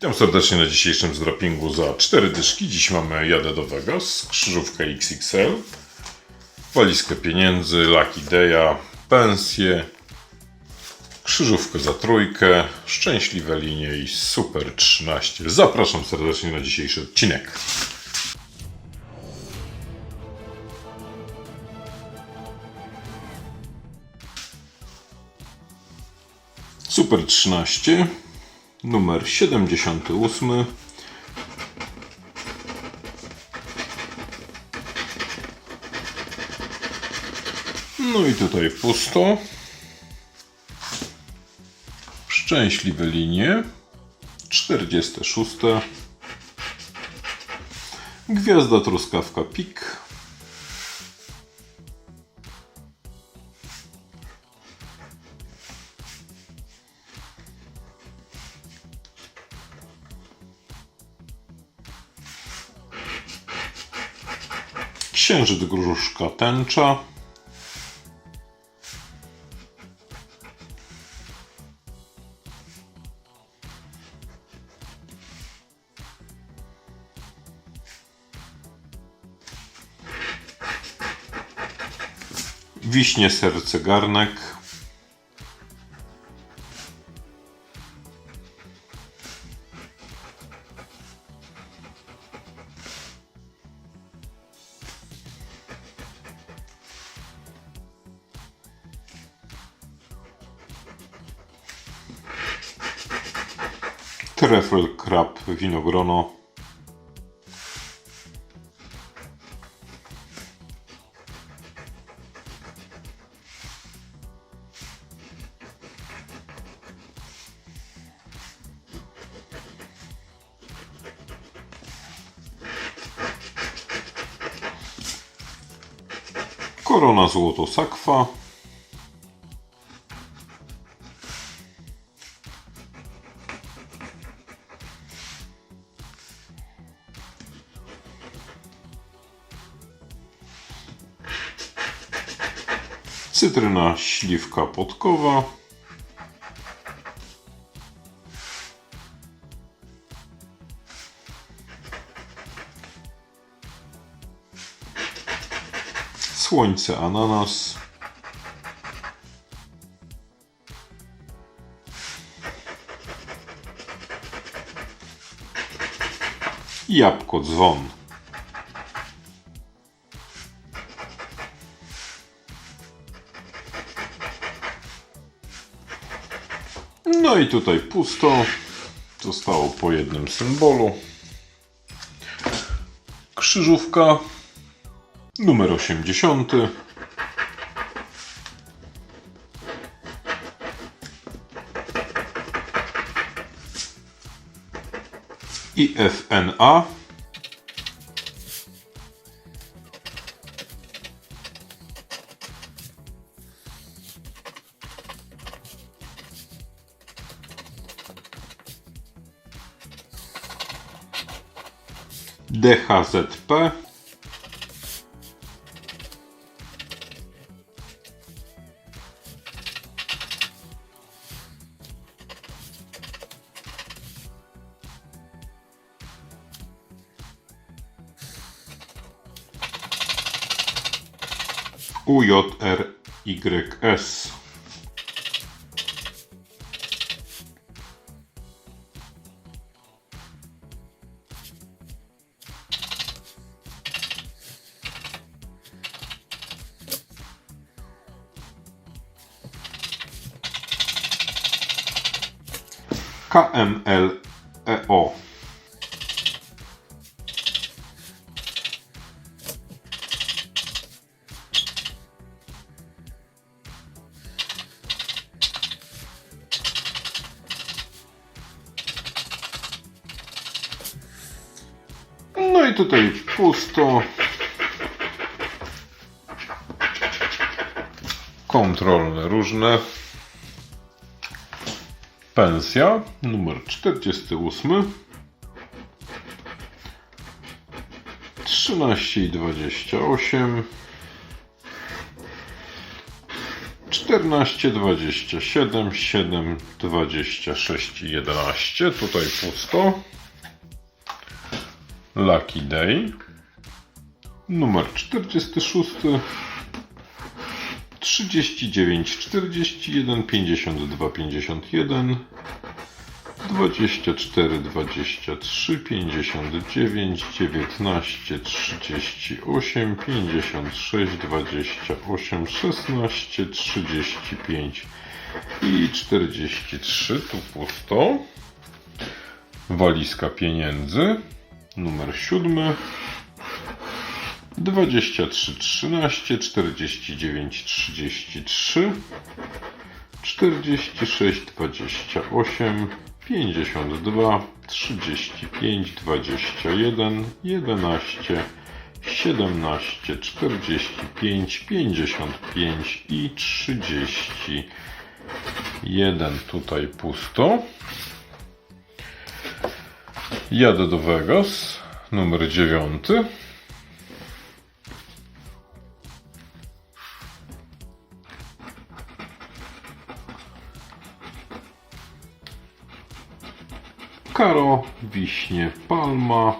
Witam serdecznie na dzisiejszym zdropingu za 4 dyszki. Dziś mamy jadę do Vegas, krzyżówkę XXL, walizkę pieniędzy, Lucky Day'a, pensję, krzyżówkę za trójkę, szczęśliwe linie i Super 13. Zapraszam serdecznie na dzisiejszy odcinek. Super 13, numer 78. No i tutaj pusto. Szczęśliwe linie. 46. Gwiazda truskawka pik. Księżyc gruszka tęcza. Wiśnie serce garnek. Trefel, krab, winogrono. Korona złoto sakwa. Cytryna śliwka podkowa. Słońce ananas. Jabłko dzwon. I tutaj pusto. Zostało po jednym symbolu. Krzyżówka numer 80. I FNA. DHZP. UJRYS. KML EO. No i tutaj pusto. Kontrolne różne. Pensja numer 48. 13 i 28. 14, 27, 7, 26 i 11. Tutaj pusto. Lucky Day. Numer 46. 39, 41, 52, 51. 24, 23, 59, 19, 38, 56, 28, 16, 35 i 43. Tu pusto. Walizka pieniędzy. Numer 7. 23, 13, 49, 33. 46, 28, 52, 35, 21, 11, 17, 45, 55 i 31. Tutaj pusto. Jadę do Vegas. Numer 9. Karo, wiśnie, palma,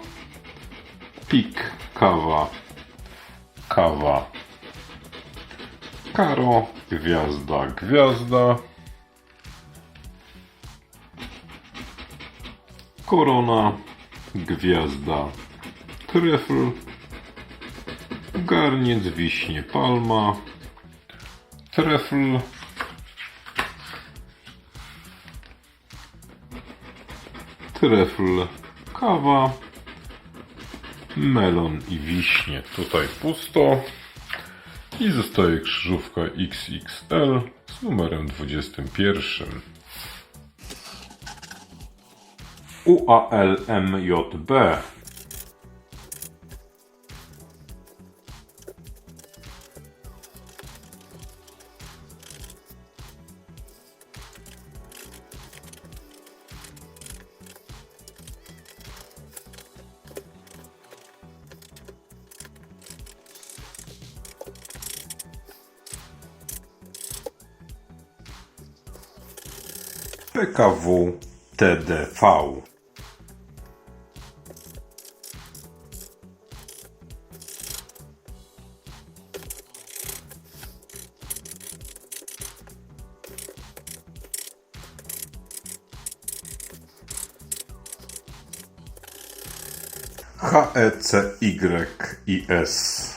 pik, kawa, kawa, karo, gwiazda, gwiazda, korona, gwiazda, trefl, garniec, wiśnie, palma, trefl, trefl, kawa, melon i wiśnie. Tutaj pusto. I zostaje krzyżówka XXL z numerem 21. UALMJB PKW TDV HECYIS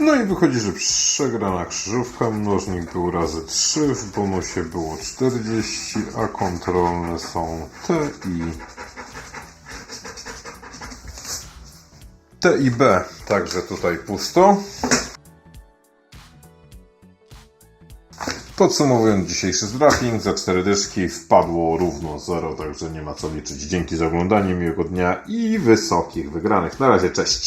No i wychodzi, że przegrana krzyżówka, mnożnik był razy 3, w bonusie było 40, a kontrolne są T i T i B, także tutaj pusto. Podsumowując dzisiejszy drafting, za 4 dyszki wpadło równo 0, także nie ma co liczyć. Dzięki za oglądanie, miłego dnia i wysokich wygranych. Na razie, cześć!